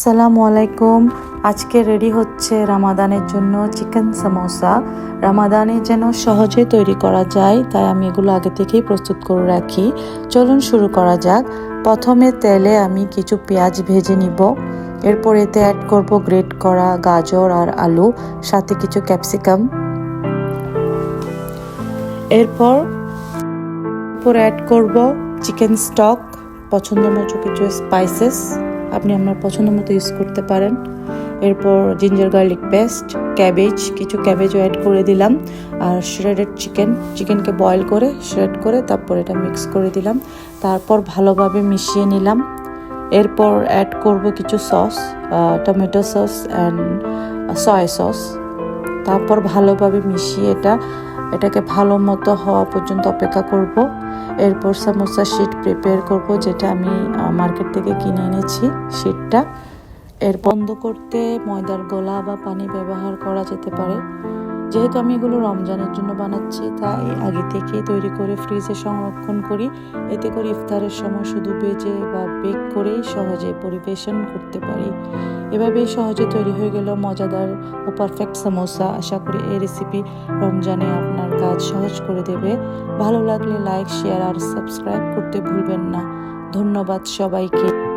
আসসালামু আলাইকুম। আজকে রেডি হচ্ছে রামাদানের জন্য চিকেন সামোসা। রামাদানে যেন সহজে তৈরি করা যায়, তাই আমি এগুলো আগে থেকেই প্রস্তুত করে রাখি। চলুন শুরু করা যাক। প্রথমে তেলে আমি কিছু পেঁয়াজ ভেজে নিব। এরপর এতে অ্যাড করব গ্রেট করা গাজর আর আলু, সাথে কিছু ক্যাপসিকাম এরপর অ্যাড করব চিকেন স্টক পছন্দ মতো কিছু স্পাইসেস আপনি আপনার পছন্দ মতো ইউজ করতে পারেন। এরপর জিঞ্জার গার্লিক পেস্ট ক্যাবেজ কিছু ক্যাবেজও অ্যাড করে দিলাম। আর শ্রেডেড চিকেন চিকেনকে বয়েল করে শ্রেড করে তারপর এটা মিক্স করে দিলাম। তারপর ভালোভাবে মিশিয়ে নিলাম। এরপর অ্যাড করব কিছু sauce tomato sauce and soya sauce তারপর ভালোভাবে মিশিয়ে এটা এটাকে ভালো মতো হওয়া পর্যন্ত অপেক্ষা করব। এরপর সামোসা শিট প্রিপেয়ার করব, যেটা আমি মার্কেট থেকে কিনে এনেছি শিটটা এর বন্ধ করতে ময়দার গোলা বা পানি ব্যবহার করা যেতে পারে। যেহেতু আমি এগুলো রমজানের জন্য বানাচ্ছি, তাই আগে থেকে তৈরি করে ফ্রিজে সংরক্ষণ করি। এতে করে ইফতারের সময় শুধু বেজে বা বেক করেই সহজে পরিবেশন করতে পারি। এভাবেই সহজে তৈরি হয়ে গেল মজাদার ও পারফেক্ট সামোসা আশা করি এই রেসিপি রমজানে আপনার কাজ সহজ করে দেবে। ভালো লাগলে লাইক শেয়ার আর সাবস্ক্রাইব করতে ভুলবেন না। ধন্যবাদ সবাইকে।